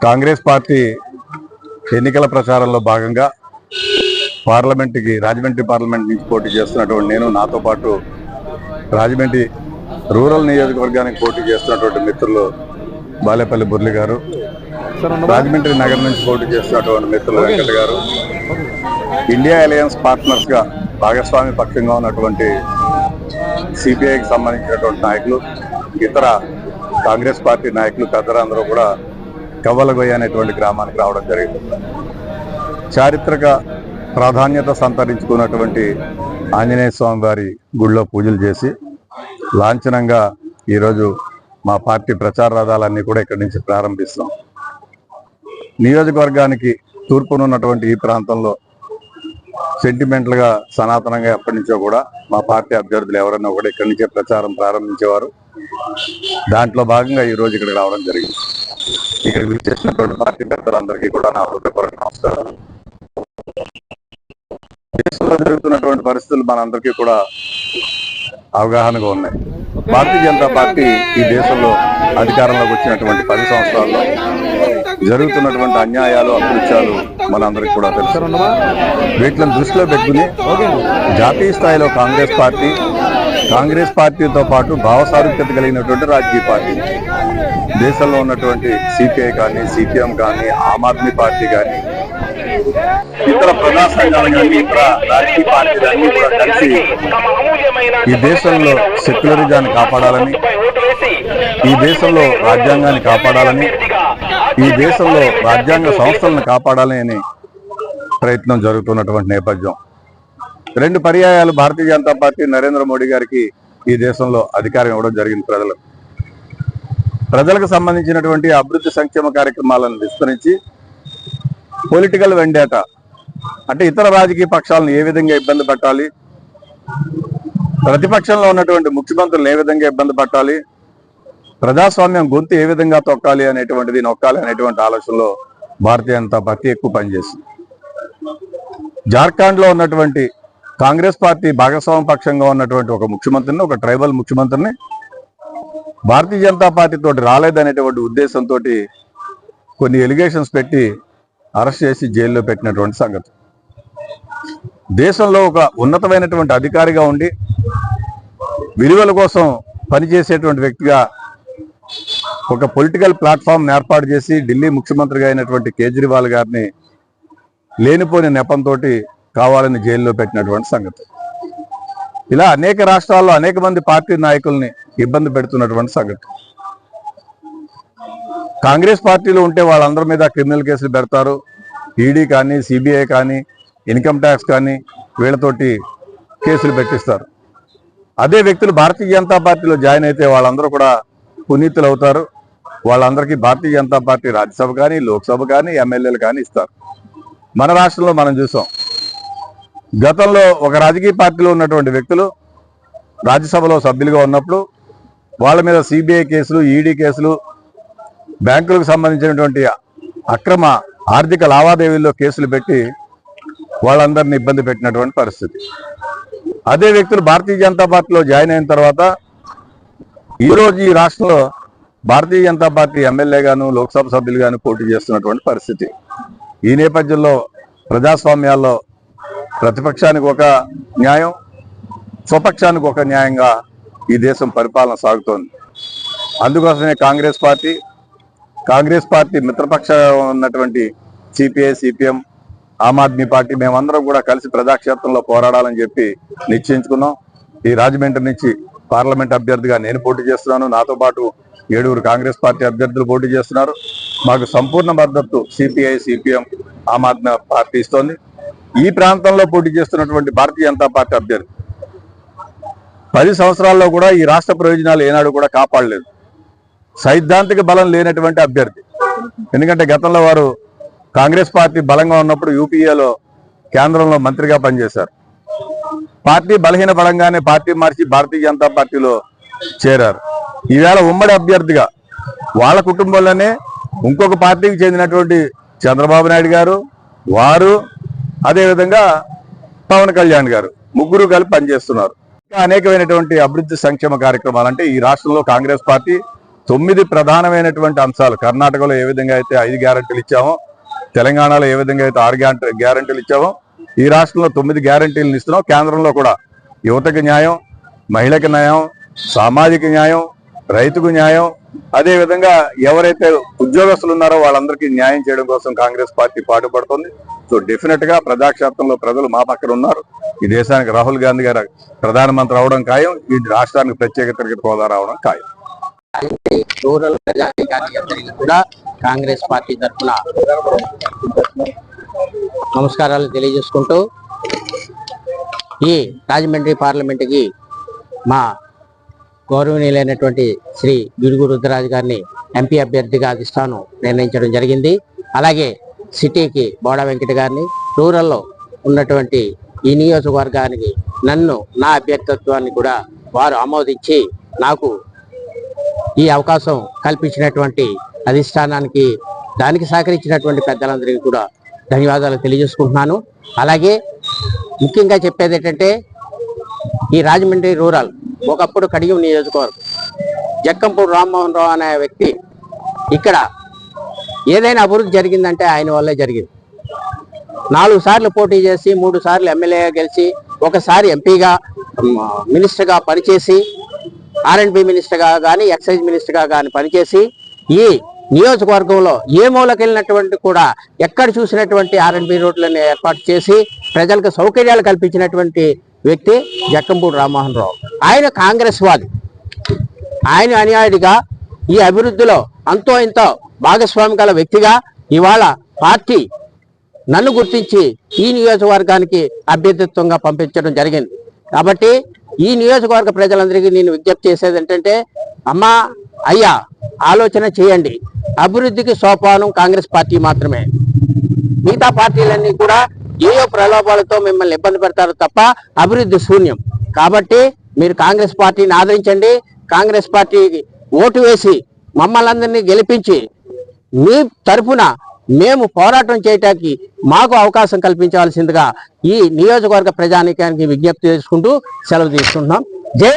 Congress party ఎన్నికల ప్రచారంలో భాగంగా పార్లమెంట్కి రాజమండ్రి పార్లమెంట్ నుంచి పోటీ చేస్తున్నటువంటి నేను నాతో పాటు రాజమండ్రి రూరల్ నియోజకవర్గానికి పోటీ చేస్తున్నటువంటి మిత్రులు బాలేపల్లి బుర్లి గారు రాజమండ్రి నగరం నుంచి పోటీ చేస్తున్నటువంటి మిత్రులు వెంకట గారు ఇండియా అలయన్స్ పార్ట్నర్స్గా భాగస్వామి పక్షంగా ఉన్నటువంటి సిపిఐకి సంబంధించినటువంటి నాయకులు ఇతర కాంగ్రెస్ పార్టీ నాయకులు పెద్దలందరూ కూడా కవ్వలగొయ్య అనేటువంటి గ్రామానికి రావడం జరిగింది. చారిత్రక ప్రాధాన్యత సంతరించుకున్నటువంటి ఆంజనేయ స్వామి వారి గుడిలో పూజలు చేసి లాంఛనంగా ఈరోజు మా పార్టీ ప్రచార రథాలన్నీ కూడా ఇక్కడి నుంచి ప్రారంభిస్తాం. నియోజకవర్గానికి తూర్పునున్నటువంటి ఈ ప్రాంతంలో సెంటిమెంట్లుగా సనాతనంగా ఎప్పటి నుంచో కూడా మా పార్టీ అభ్యర్థులు ఎవరైనా కూడా ఇక్కడి నుంచే ప్రచారం ప్రారంభించేవారు. దాంట్లో భాగంగా ఈ రోజు ఇక్కడ రావడం జరిగింది. ఇక్కడికి విచ్చేసినటువంటి పార్టీ పెద్దలందరికీ కూడా నా హృదయపూర్వక నమస్కారాలు. దేశంలో జరుగుతున్నటువంటి పరిస్థితులు మనందరికీ కూడా అవగాహనగా ఉన్నాయి. భారతీయ జనతా పార్టీ ఈ దేశంలో అధికారంలోకి వచ్చినటువంటి పది సంవత్సరాల్లో జరుగుతున్నటువంటి అన్యాయాలు అకృత్యాలు మనందరికీ కూడా తెలుసు. వీటిని దృష్టిలో పెట్టుకుని జాతీయ స్థాయిలో కాంగ్రెస్ పార్టీ కాంగ్రెస్ పార్టీతో పాటు భావసారూప్యత కలిగినటువంటి రాజకీయ పార్టీ. దేశంలో ఉన్నటువంటి సిపిఐ కానీ సిపిఎం కానీ ఆమ్ ఆద్మీ పార్టీ కానీ ఇతర ప్రజా సంఘాలు కానీ ఇతర రాజకీయ పార్టీలు అన్ని కూడా కలిసి ఈ దేశంలో సెక్యులరిజాన్ని కాపాడాలని ఈ దేశంలో రాజ్యాంగాన్ని కాపాడాలని ఈ దేశంలో రాజ్యాంగ సంస్థలను కాపాడాలని ప్రయత్నం జరుగుతున్నటువంటి నేపథ్యం. రెండు పర్యాయాలు భారతీయ జనతా పార్టీ నరేంద్ర మోడీ గారికి ఈ దేశంలో అధికారం ఇవ్వడం జరిగింది ప్రజలు ప్రజలకు సంబంధించినటువంటి అభివృద్ధి సంక్షేమ కార్యక్రమాలను విస్తరించి పొలిటికల్ వెండేట అంటే ఇతర రాజకీయ పక్షాలను ఏ విధంగా ఇబ్బంది పెట్టాలి ప్రతిపక్షంలో ఉన్నటువంటి ముఖ్యమంత్రులను ఏ విధంగా ఇబ్బంది పట్టాలి ప్రజాస్వామ్యం గొంతు ఏ విధంగా తొక్కాలి అనేటువంటిది నొక్కాలి అనేటువంటి ఆలోచనలో భారతీయ జనతా పార్టీ ఎక్కువ పనిచేసింది. జార్ఖండ్లో ఉన్నటువంటి కాంగ్రెస్ పార్టీ భాగస్వామ్య పక్షంగా ఉన్నటువంటి ఒక ముఖ్యమంత్రిని ఒక ట్రైబల్ ముఖ్యమంత్రిని భారతీయ జనతా పార్టీ తోటి రాలేదనేటువంటి ఉద్దేశంతో కొన్ని ఎలిగేషన్స్ పెట్టి అరెస్ట్ చేసి జైల్లో పెట్టినటువంటి సంగతి. దేశంలో ఒక ఉన్నతమైనటువంటి అధికారిగా ఉండి విలువల కోసం పనిచేసేటువంటి వ్యక్తిగా ఒక పొలిటికల్ ప్లాట్ఫామ్ ఏర్పాటు చేసి ఢిల్లీ ముఖ్యమంత్రిగా అయినటువంటి కేజ్రీవాల్ గారిని లేనిపోని నెపంతో కావాలని జైల్లో పెట్టినటువంటి సంగతి. ఇలా అనేక రాష్ట్రాల్లో అనేక మంది పార్టీ నాయకుల్ని ఇబ్బంది పెడుతున్నటువంటి సంగతి. కాంగ్రెస్ పార్టీలో ఉంటే వాళ్ళందరి మీద క్రిమినల్ కేసులు పెడతారు. ఈడీ కానీ సిబిఐ కానీ ఇన్కమ్ ట్యాక్స్ కానీ వీళ్ళతోటి కేసులు పెట్టిస్తారు. అదే వ్యక్తులు భారతీయ జనతా పార్టీలో జాయిన్ అయితే వాళ్ళందరూ కూడా పునీతులు అవుతారు. వాళ్ళందరికీ భారతీయ జనతా పార్టీ రాజ్యసభ కానీ లోక్సభ కానీ ఎమ్మెల్యేలు కానీ ఇస్తారు. మన రాష్ట్రంలో మనం చూసాం. గతంలో ఒక రాజకీయ పార్టీలో ఉన్నటువంటి వ్యక్తులు రాజ్యసభలో సభ్యులుగా ఉన్నప్పుడు వాళ్ళ మీద సిబిఐ కేసులు ఈడీ కేసులు బ్యాంకులకు సంబంధించినటువంటి అక్రమ ఆర్థిక లావాదేవీల్లో కేసులు పెట్టి వాళ్ళందరినీ ఇబ్బంది పెట్టినటువంటి పరిస్థితి. అదే వ్యక్తులు భారతీయ జనతా పార్టీలో జాయిన్ అయిన తర్వాత ఈ రోజు ఈ రాష్ట్రంలో భారతీయ జనతా పార్టీ ఎమ్మెల్యేగాను లోక్సభ సభ్యులుగాను పోటీ చేస్తున్నటువంటి పరిస్థితి. ఈ నేపథ్యంలో ప్రజాస్వామ్యాల్లో ప్రతిపక్షానికి ఒక న్యాయం స్వపక్షానికి ఒక న్యాయంగా ఈ దేశం పరిపాలన సాగుతోంది. అందుకోసమే కాంగ్రెస్ పార్టీ కాంగ్రెస్ పార్టీ మిత్రపక్ష ఉన్నటువంటి CPI CPM Aam Aadmi party మేమందరం కూడా కలిసి ప్రజాక్షేత్రంలో పోరాడాలని చెప్పి నిశ్చయించుకున్నాం. ఈ రాజమండ్రి నుంచి పార్లమెంట్ అభ్యర్థిగా నేను పోటీ చేస్తున్నాను. నాతో పాటు ఏడుగురు కాంగ్రెస్ పార్టీ అభ్యర్థులు పోటీ చేస్తున్నారు. మాకు సంపూర్ణ మద్దతు CPI CPM Aam Aadmi party ఇస్తోంది. ఈ ప్రాంతంలో పోటీ చేస్తున్నటువంటి భారతీయ జనతా పార్టీ అభ్యర్థి. పది సంవత్సరాల్లో కూడా ఈ రాష్ట్ర ప్రయోజనాలు ఏనాడు కూడా కాపాడలేదు. సైద్ధాంతిక బలం లేనటువంటి అభ్యర్థి. ఎందుకంటే గతంలో వారు కాంగ్రెస్ పార్టీ బలంగా ఉన్నప్పుడు యూపీఏలో కేంద్రంలో మంత్రిగా పనిచేశారు. పార్టీ బలహీన బలంగానే పార్టీ మార్చి భారతీయ జనతా పార్టీలో చేరారు. ఈవేళ ఉమ్మడి అభ్యర్థిగా వాళ్ళ కుటుంబంలోనే ఇంకొక పార్టీకి చెందినటువంటి చంద్రబాబు నాయుడు గారు వారు అదేవిధంగా పవన్ కళ్యాణ్ గారు ముగ్గురు కలిపి పనిచేస్తున్నారు. అనేకమైనటువంటి అభివృద్ధి సంక్షేమ కార్యక్రమాలు అంటే ఈ రాష్ట్రంలో కాంగ్రెస్ పార్టీ తొమ్మిది ప్రధానమైనటువంటి అంశాలు. కర్ణాటకలో ఏ విధంగా అయితే ఐదు గ్యారంటీలు ఇచ్చామో తెలంగాణలో ఏ విధంగా అయితే ఆరు గ్యారంటీలు ఇచ్చామో ఈ రాష్ట్రంలో తొమ్మిది గ్యారంటీలు ఇస్తున్నాం. కేంద్రంలో కూడా యువతకు న్యాయం మహిళకి న్యాయం సామాజిక న్యాయం రైతుకు న్యాయం. అదే విధంగా ఎవరైతే ఉద్యోగస్తులు ఉన్నారో వాళ్ళందరికీ న్యాయం చేయడం కోసం కాంగ్రెస్ పార్టీ పాటుపడుతుంది. సో డెఫినెట్గా ప్రజాక్షేత్రంలో ప్రజలు మా పక్కన ఉన్నారు. ఈ దేశానికి రాహుల్ గాంధీ గారు ప్రధానమంత్రి అవడం ఖాయం. ఈ రాష్ట్రానికి ప్రత్యేక తరగతి హోదా రావడం ఖాయం. రూరల్ కూడా కాంగ్రెస్ పార్టీ తరఫున నమస్కారాలు తెలియజేసుకుంటూ ఈ రాజమండ్రి పార్లమెంటుకి మా గౌరవనీయులైనటువంటి శ్రీ గిడుగు రుద్రరాజు గారిని ఎంపీ అభ్యర్థిగా అధిష్టానం నిర్ణయించడం జరిగింది. అలాగే సిటీకి బోడా వెంకట గారిని రూరల్లో ఉన్నటువంటి ఈ నియోజకవర్గానికి నన్ను నా అభ్యర్థిత్వాన్ని కూడా వారు ఆమోదించి నాకు ఈ అవకాశం కల్పించినటువంటి అధిష్టానానికి దానికి సహకరించినటువంటి పెద్దలందరికీ కూడా ధన్యవాదాలు తెలియజేసుకుంటున్నాను. అలాగే ముఖ్యంగా చెప్పేది ఏంటంటే ఈ రాజమండ్రి రూరల్ ఒకప్పుడు కడియం నియోజకవర్గం. జక్కంపూడి రామ్మోహన్ రావు అనే వ్యక్తి ఇక్కడ ఏదైనా అభివృద్ధి జరిగిందంటే ఆయన వల్లే జరిగింది. నాలుగు సార్లు పోటీ చేసి మూడు సార్లు ఎమ్మెల్యేగా గెలిచి ఒకసారి ఎంపీగా మినిస్టర్గా పనిచేసి ఆర్ఎండ్బి మినిస్టర్గా కానీ ఎక్సైజ్ మినిస్టర్గా కానీ పనిచేసి ఈ నియోజకవర్గంలో ఏ మూలకెళ్ళినటువంటి కూడా ఎక్కడ చూసినటువంటి ఆర్ఎండ్బి రోడ్లను ఏర్పాటు చేసి ప్రజలకు సౌకర్యాలు కల్పించినటువంటి వ్యక్తి జక్కంపూడి రామ్మోహన్ రావు. ఆయన కాంగ్రెస్ వాది. ఆయన అనుయాయుడిగా ఈ అభివృద్ధిలో అంతో ఇంతో భాగస్వామి గల వ్యక్తిగా ఇవాళ పార్టీ నన్ను గుర్తించి ఈ నియోజకవర్గానికి అభ్యర్థిత్వంగా పంపించడం జరిగింది. కాబట్టి ఈ నియోజకవర్గ ప్రజలందరికీ నేను విజ్ఞప్తి చేసేది ఏంటంటే అమ్మా అయ్యా ఆలోచన చేయండి. అభివృద్ధికి సోపానం కాంగ్రెస్ పార్టీ మాత్రమే. మిగతా పార్టీలన్నీ కూడా ఏయో ప్రలోభాలతో మిమ్మల్ని ఇబ్బంది పెడతారు తప్ప అభివృద్ధి శూన్యం. కాబట్టి మీరు కాంగ్రెస్ పార్టీని ఆదరించండి. కాంగ్రెస్ పార్టీకి ఓటు వేసి మమ్మల్ని అందరినీ గెలిపించి మీ తరఫున మేము పోరాటం చేయటానికి మాకు అవకాశం కల్పించవలసిందిగా ఈ నియోజకవర్గ ప్రజానీకానికి విజ్ఞప్తి చేసుకుంటూ సెలవు తీసుకుంటున్నాం. జై